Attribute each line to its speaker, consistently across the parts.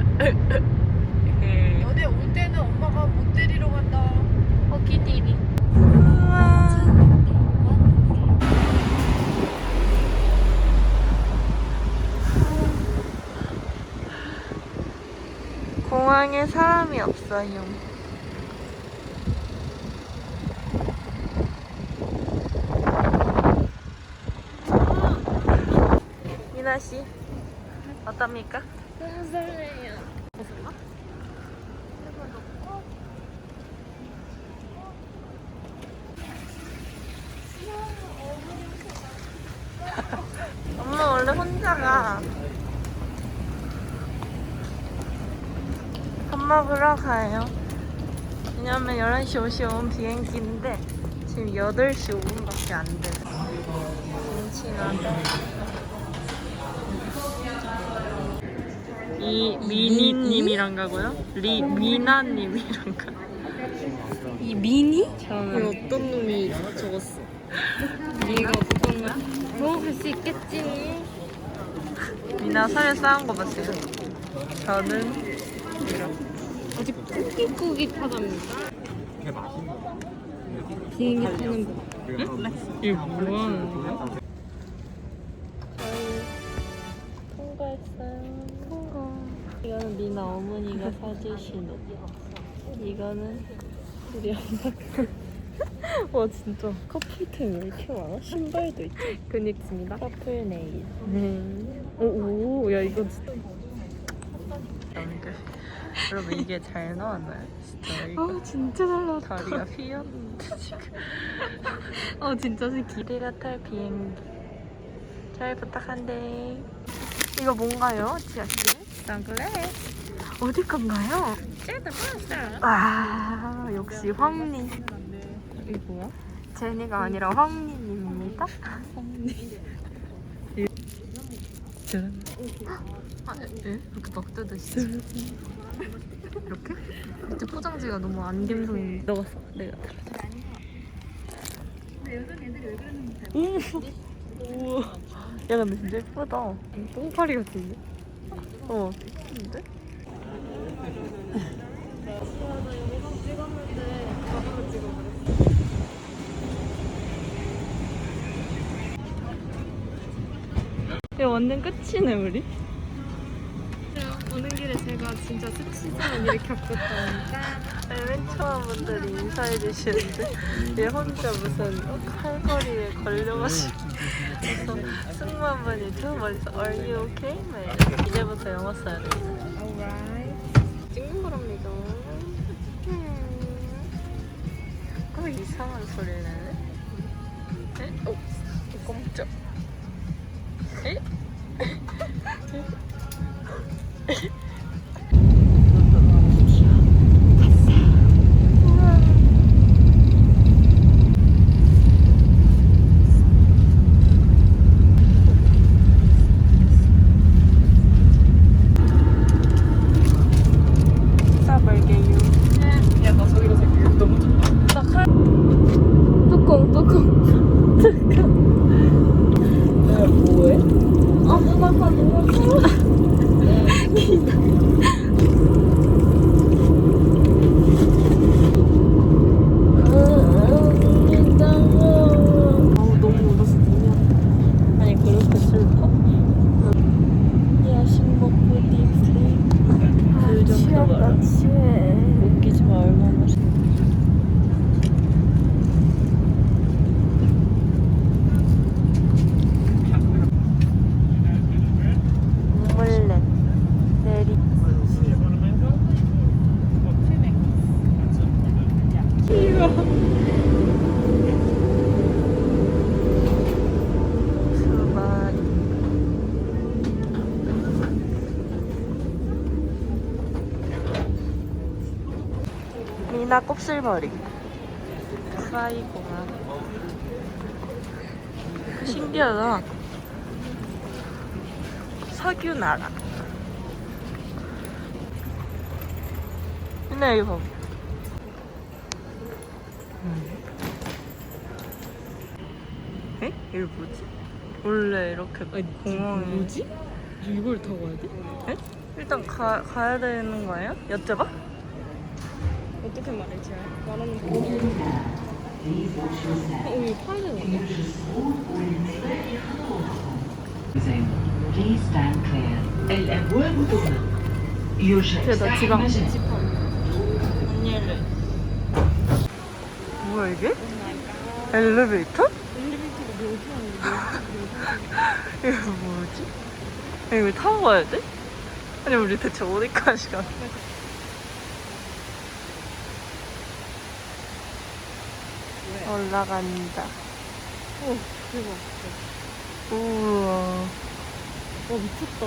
Speaker 1: 너네 올 때는 엄마가 못 데리러 간다.
Speaker 2: 어 기디리. 공항에 사람이 없어요. 미나 씨 어떻습니까?
Speaker 1: 너무 설레요.
Speaker 2: 엄마 원래 혼자 가. 밥 먹으러 가요. 왜냐면 11시 55분 비행기인데 지금 8시 5분밖에 안 돼서. 김치나 이 미니님이랑 가고요. 리 미나님이랑 가.
Speaker 1: 이 미니?
Speaker 2: 저는
Speaker 1: 어떤 놈이 적었어? 얘가 어떤 거야? 먹을 수 있겠지.
Speaker 2: 미나 살 쌓은 거 봤어요. 저는 이렇게.
Speaker 1: 아직 꾸깃꾸깃 하답니다. 비행기 타는 거.
Speaker 2: 이게 뭐 하는 거야? 미나 어머니가 사주신 옷. 이거는 우리 엄마. 와 진짜 커플템 왜 이렇게 많아? 신발도 있죠. 근육입니다. 커플 네일. 네. 오, 오, 야 이거 진짜. 연결. 여러분 이게 잘 나왔나요? 진짜 이거.
Speaker 1: 아 진짜 잘 나왔다.
Speaker 2: 다리가 휘었는데 지금. 어 진짜. 우리가 탈 비행기. 잘 부탁한대. 이거 뭔가요, 지아 씨? 선글라스. 어디 건가요? 아 역시 황리. 이게 뭐야? 제니가 아니라 황리입니다. 짠. 아, 예? 이렇게 막 뜯으시죠? 이렇게? 밑에 포장지가 너무 안 감성인데 너가 써 내가 들어줘 우와 야 근데 진짜 예쁘다 똥파리 같은데? 어 예쁜데? 야 완전 끝이네 우리
Speaker 1: 오는 길에 제가 진짜 수치스러운 일을 겪었다니까.
Speaker 2: 아니, 맨 처음 분들이 인사해 주시는데 얘 혼자 무슨 칼거리에 걸려가지고 그래서 승무원 분이 저 멀리서 Are you okay? 막 이제부터 영어 써야 돼
Speaker 1: Alright. 찍는 거랍니다.
Speaker 2: 어 이상한 소리 내네 에? 어? 깜짝 에? 싸벌게요
Speaker 1: 야나 저기로 새끼 너무 좋다.
Speaker 2: 뚜껑 뚜껑
Speaker 1: 내가 뭐해?
Speaker 2: 아 누가 봐 누가 봐
Speaker 1: 아우 너무 울었어.
Speaker 2: 아니 그렇게 슬퍼? 야식 먹고 딥슬립 물좀 타봐라
Speaker 1: 취해.
Speaker 2: 웃기지 마 얼마나 싫어 물렛 내리 수박 미나 곱슬머리 사이공항 신기하다 석유나라 미나 이거 봐 에? 이게 뭐지? 원래 이렇게 공항에
Speaker 1: 뭐지? 이걸 타고 와야 돼?
Speaker 2: 에? 일단 가, 가야 되는 거예요? 여쭤봐?
Speaker 1: 어떻게 말했지? 말하는 거. 어, 이거
Speaker 2: 파란색. 뭐야 이게? 엘리베이터? 이거 뭐지? 이거 타고 가야 돼? 아니 우리 대체 어디까지 가? 그러니까 올라간다.
Speaker 1: 어, 대박.
Speaker 2: 우와.
Speaker 1: 와, 미쳤다.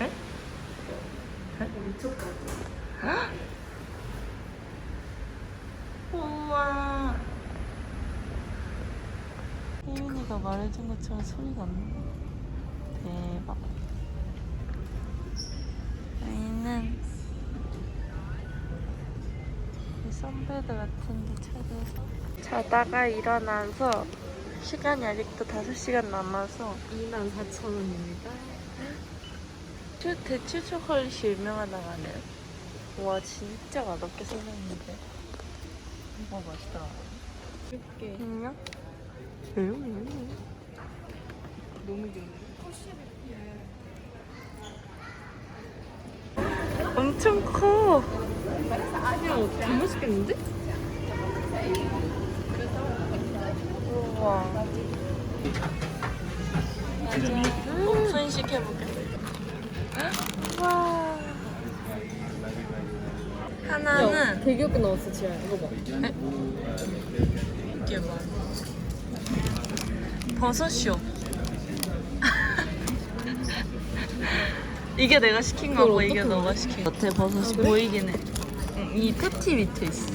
Speaker 2: 에?
Speaker 1: 미쳤다.
Speaker 2: 우와. 혜윤이가 말해준 것처럼 소리가 안 나. 찾아서 자다가 일어나서 시간이 아직도 5시간 남아서
Speaker 1: 24,000원입니다.
Speaker 2: 초- 대추 초콜릿이 유명하다고 하네요. 와 진짜 맛없게 생겼는데. 와 맛있다.
Speaker 1: 이렇게
Speaker 2: 안녕?
Speaker 1: 너무 귀여워.
Speaker 2: 엄청 커.
Speaker 1: 아니야, 개 맛있겠는데?
Speaker 2: 우와. 오픈 시켜볼게. 와. 하나는
Speaker 1: 되게 귀엽게 나왔어, 지아. 이거 봐.
Speaker 2: 이게 뭐? 버섯이요. 이게 내가 시킨 거고
Speaker 1: 그걸
Speaker 2: 이게
Speaker 1: 어떻게
Speaker 2: 너가 시킨 거. 겉에 버섯이 보이긴 해. 응, 이 패티 밑에 있어.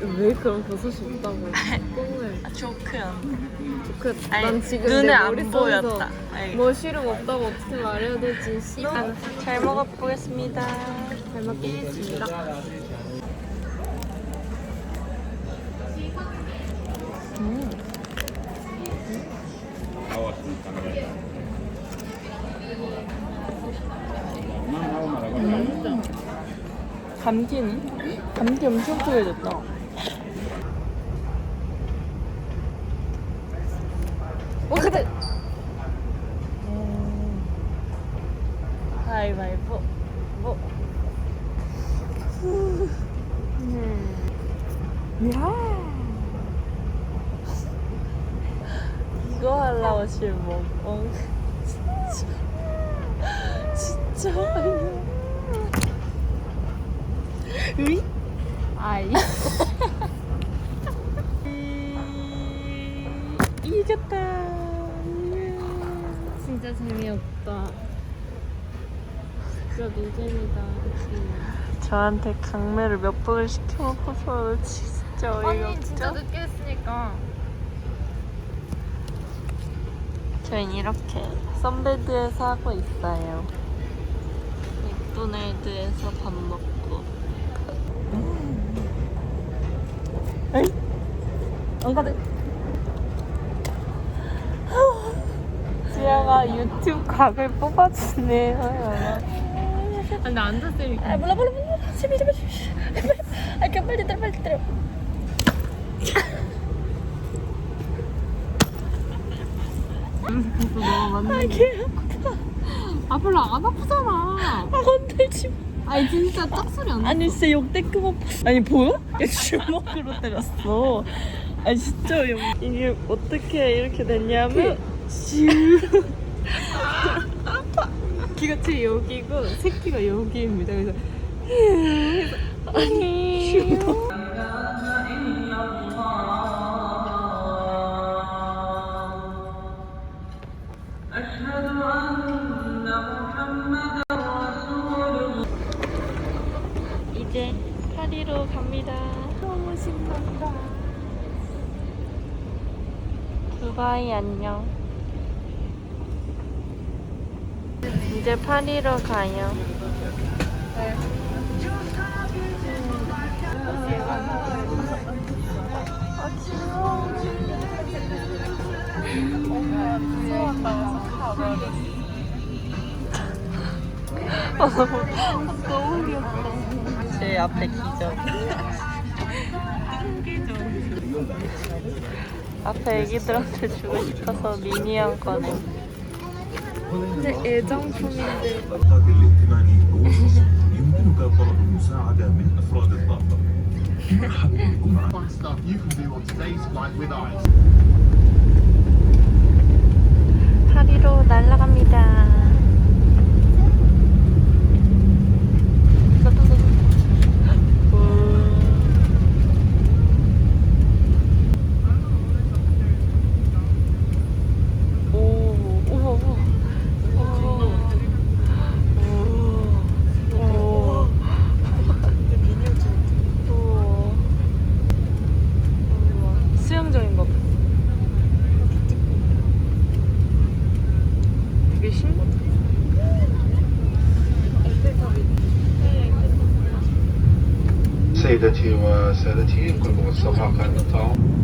Speaker 1: 왜 그런 버섯이 없다고.
Speaker 2: 아, 조크연.
Speaker 1: 그,
Speaker 2: 아니,
Speaker 1: 난 지금
Speaker 2: 눈에
Speaker 1: 내
Speaker 2: 안
Speaker 1: 머릿속에서
Speaker 2: 보였다. 아니.
Speaker 1: 머쉬룸 없다고 어떻게 말해야 될지 씨발
Speaker 2: 잘 먹어보겠습니다.
Speaker 1: 잘 먹겠습니다.
Speaker 2: 감기는? 감기 엄청 크게 됐다.
Speaker 1: 어, 근데
Speaker 2: 가위바위보. 뭐? 야. 이거 하려고 지금 먹어. 진짜. 진짜. 으이?
Speaker 1: 아이
Speaker 2: 이겼다.
Speaker 1: 진짜 재미없다. 진짜 노잼이다.
Speaker 2: 저한테 강매를 몇 번을 시켜먹고서 진짜 어이가
Speaker 1: 아니 진짜? 늦게 했으니까.
Speaker 2: 저희는 이렇게 선베드에서 하고 있어요. 맥도날드에서 밥 먹고. 가네. 지아가 유튜브 각을 뽑아주네요.
Speaker 1: 근데 앉았으니까.
Speaker 2: 아 몰라 몰라 몰라. 제발 제발 제발. 아 빨리 때려 빨리 때려.
Speaker 1: 그래서 너가 맞는.
Speaker 2: 아 개.
Speaker 1: 아 별로 안 아프잖아.
Speaker 2: 아 건들지 마.
Speaker 1: 아니 진짜 짝소리 안 나.
Speaker 2: 아니 진짜 역대급 아파. 아니 보여? 얘 주먹으로 때렸어. 아니 진짜 역. 이게 어떻게 이렇게 됐냐면 슈.
Speaker 1: 기가 여기고 새끼가 여기입니다. 그래서
Speaker 2: 아니. 바이 안녕. 이제 파리로 가요. 너무 귀엽다. 제 앞에 기적. 앞에 애기들한테 주고 싶어서 미니언 꺼내. 근데 애정품인데.
Speaker 3: والدتي وسادتي
Speaker 2: كل كلهم كان
Speaker 1: قائمة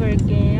Speaker 1: over again.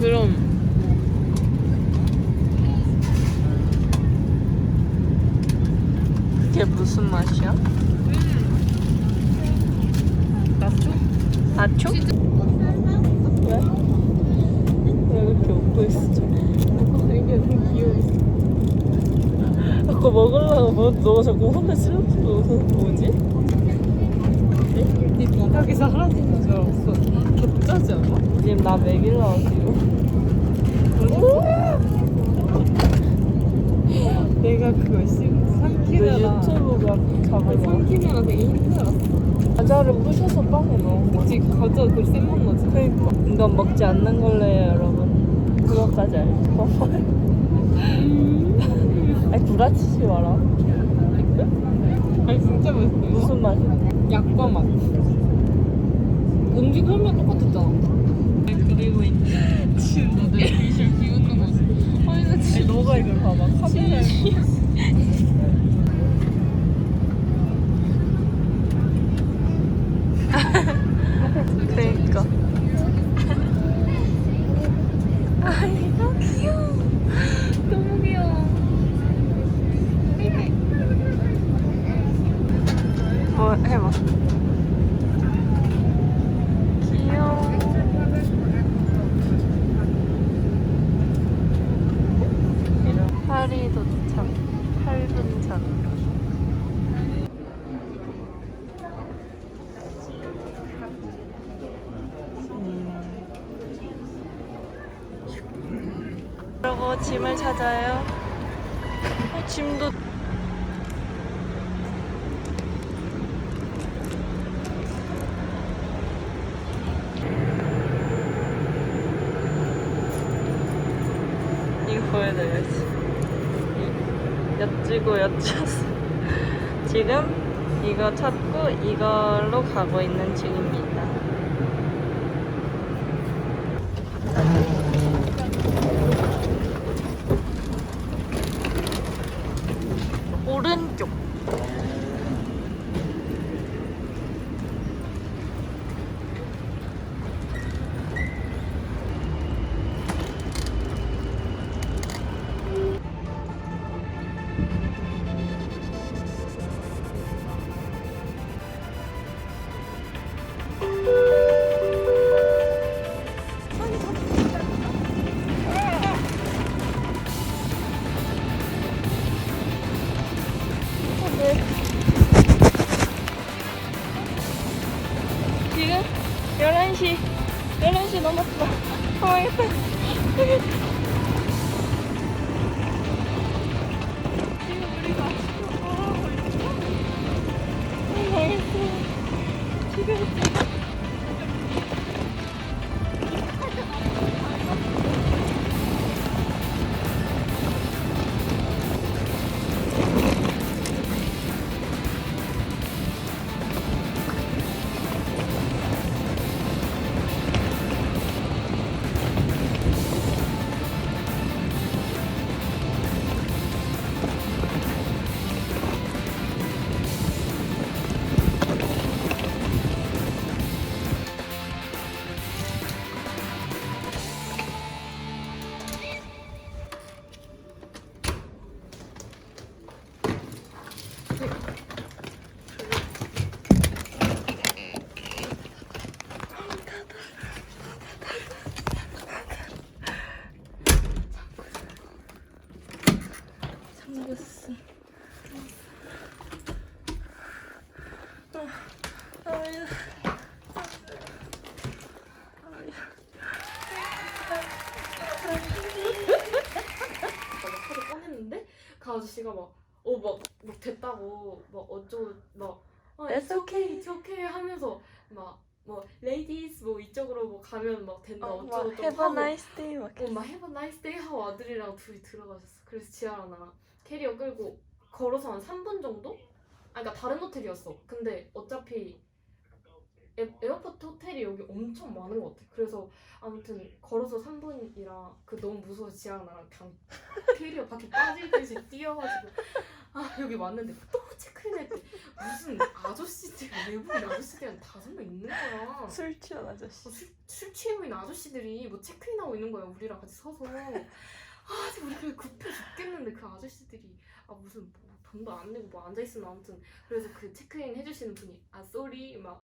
Speaker 1: 그런
Speaker 2: 그게 무슨 맛이야?
Speaker 1: 나초?
Speaker 2: 나초? 왜? 왜 이렇게 웃고 있어? 이게 너무 귀여워. 아까 먹으려고 뭐, 너가 자꾸 화면 슬럽게 뭐지?
Speaker 1: 네 비각에서 사라지는 줄 알았어. 겹짜지 않아?
Speaker 2: 지금 나 먹이려고 지금.
Speaker 1: 내가 그거
Speaker 2: 씨너
Speaker 1: 삼키느라
Speaker 2: 유튜브가 잡으려.
Speaker 1: 삼키느라 되게 힘들었어.
Speaker 2: 과자를 부셔서 빵에 넣은 거.
Speaker 1: 그치 과자 그 쌤만 나지.
Speaker 2: 그니까. 이건 먹지 않는 걸로요, 여러분. 그것까지 알죠? 아니, 구라치지 마라.
Speaker 1: 아니 진짜 맛있어.
Speaker 2: 무슨 맛이야?
Speaker 1: 약과 맛. 음식 하면 똑같았잖아.
Speaker 2: 그리고 있는.
Speaker 1: 지금 귀실 비웃는 거지. 아니 나
Speaker 2: 아니, 너가 이걸 봐봐. 카메라에. 그러니까. 아이, 너무 귀여워. 너무 귀여워. 뭐 해봐. 귀여워. 파리 도착 8분 전. 짐을 찾아요. 어, 짐도 엿지고 엿졌어. 지금 이거 찾고 이걸로 가고 있는 중입니다. 지금 11시 11시 넘었어. 가만있어
Speaker 1: 막 됐다고 막 어쩌고 막 어,
Speaker 2: That's
Speaker 1: it's okay, it's okay 하면서 막 뭐 ladies 뭐 이쪽으로 뭐 가면 막 된다
Speaker 2: 어,
Speaker 1: 어쩌고
Speaker 2: 막
Speaker 1: 저쩌고
Speaker 2: have a
Speaker 1: 하고
Speaker 2: nice day 막
Speaker 1: 어, 막 have a nice day 하고 아들이랑 둘이 들어가셨어. 그래서 지아랑 나랑 캐리어 끌고 걸어서 한 3분 정도? 아, 그러니까 다른 호텔이었어. 근데 어차피 에, 에어포트 호텔이 여기 엄청 많은 것 같아. 그래서 아무튼 걸어서 3분이라 그 너무 무서워 서 지아랑 나랑 그냥 캐리어 밖에 빠지듯이 뛰어가지고 아 여기 왔는데 또 체크인 할 때 무슨 아저씨들 외국인 아저씨들 한 다섯 명 있는 거야.
Speaker 2: 술 취한 아저씨.
Speaker 1: 어, 술, 술 취해 있는 아저씨들이 뭐 체크인하고 있는 거야 우리랑 같이 서서. 아 진짜 우리 그 급해 죽겠는데 그 아저씨들이. 아 무슨 뭐 돈도 안 내고 뭐 앉아 있으면 아무튼. 그래서 그 체크인 해주시는 분이 아 쏘리 막